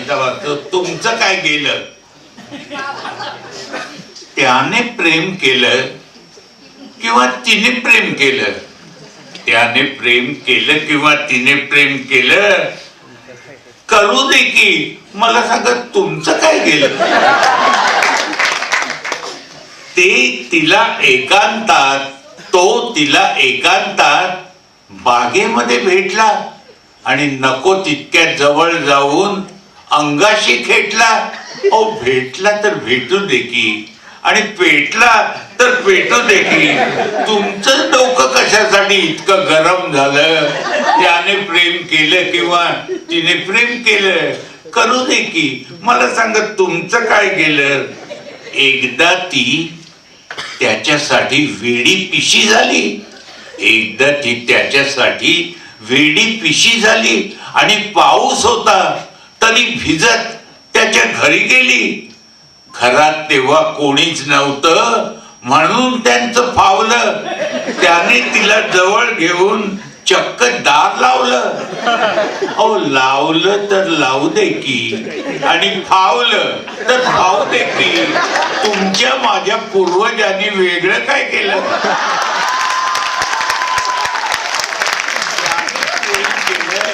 कविता वाचतो तुमचं काय गेलं? त्याने प्रेम केलं किंवा तिने प्रेम केलं? त्याने प्रेम केलं किंवा तिने प्रेम केलं? करू दे की मला सांगा तुमचं काय गेलं? ते तिला एकांतात तो तिला एकांतात बागेमध्ये भेटला आणि नको तितक्या जवळ जाऊन अंगाशी खेटला. ओ भेटला तर भेटू दे की. आणि पेटला तर पेटू दे की. तुमचं डोकं कशासाठी इतकं गरम झालं? त्याने प्रेम केलं किंवा तिने प्रेम केलं? करू दे की. मला सांगा तुमचं काय गेलं? एकदा ती त्याच्यासाठी वेडी पिशी झाली. एकदा ती त्याच्यासाठी वेडी पिशी झाली. आणि पाऊस होता. खाली भिजत त्याच्या घरी गेली. घरात तेव्हा कोणीच नव्हतं म्हणून त्यांचं फावलं. त्याने तिला जवळ घेऊन चक्क दार लावलं. अहो लावलं तर लावू दे की. आणि फावलं तर फावू दे की. तुमच्या माझ्या पूर्वजांनी वेगळं काय केलं त्याने प्रेम केलं,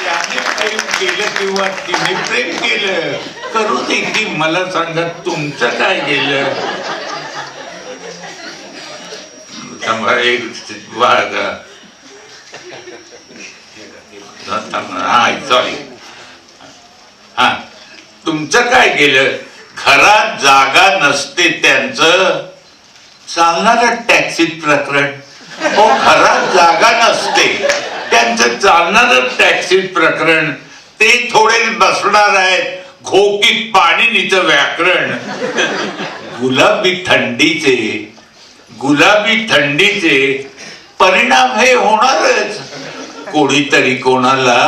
त्याने प्रेम केलं किंवा तिने प्रेम केलं करू दे की मला सांगा तुमचं काय गेलं. हा सॉरी हा तुमचं काय केलं घरात जागा नसते त्यांचं. चालणार टॅक्सीत प्रकरण. हो घरात जागा नसते. त्यांचं चालणारं टॅक्सीत प्रकरण. ते थोडे बसणार आहेत. घोकी पाणी निच व्याकरण. गुलाबी थंडीचे गुलाबी थंडीचे परिणाम हे होणारच. कोणीतरी कोणाला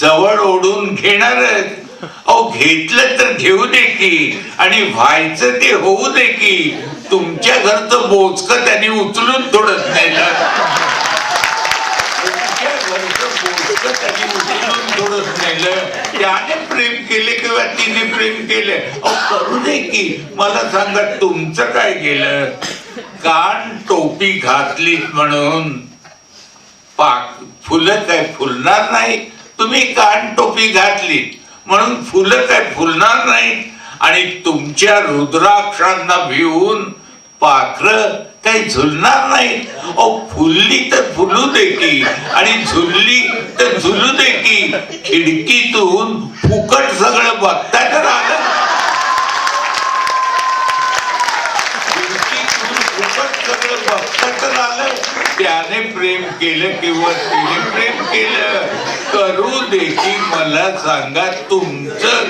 जवळ ओढून घेणारच. अहो घेतलं तर घेऊ दे की आणि व्हायचं ते होऊ दे की. तुमच्या घरचं बोचक त्यांनी उचलून थोडत नेलं तुमच्या घरचं नेलं त्याने प्रेम केले किंवा तिने प्रेम केले. अहो करू दे की. मला सांगा तुमचं काय गेलं? कान टोपी घातली म्हणून. पाक फुलं काय फुलणार नाही? तुम्ही कान टोपी घातली म्हणून फुलं काय फुलणार नाही आणि तुमच्या रुद्राक्षांना भिवून पाखर काही झुलणार नाही ओ फुलली तर फुलू दे की. आणि झुलली तर झुलू दे की खिडकीतून फुकट सगळं बघतात तर खिडकीतून फुकट सगळं बघता तर त्याने प्रेम केलं किंवा तिने प्रेम केलं. करू दे मला सांगा तुमचं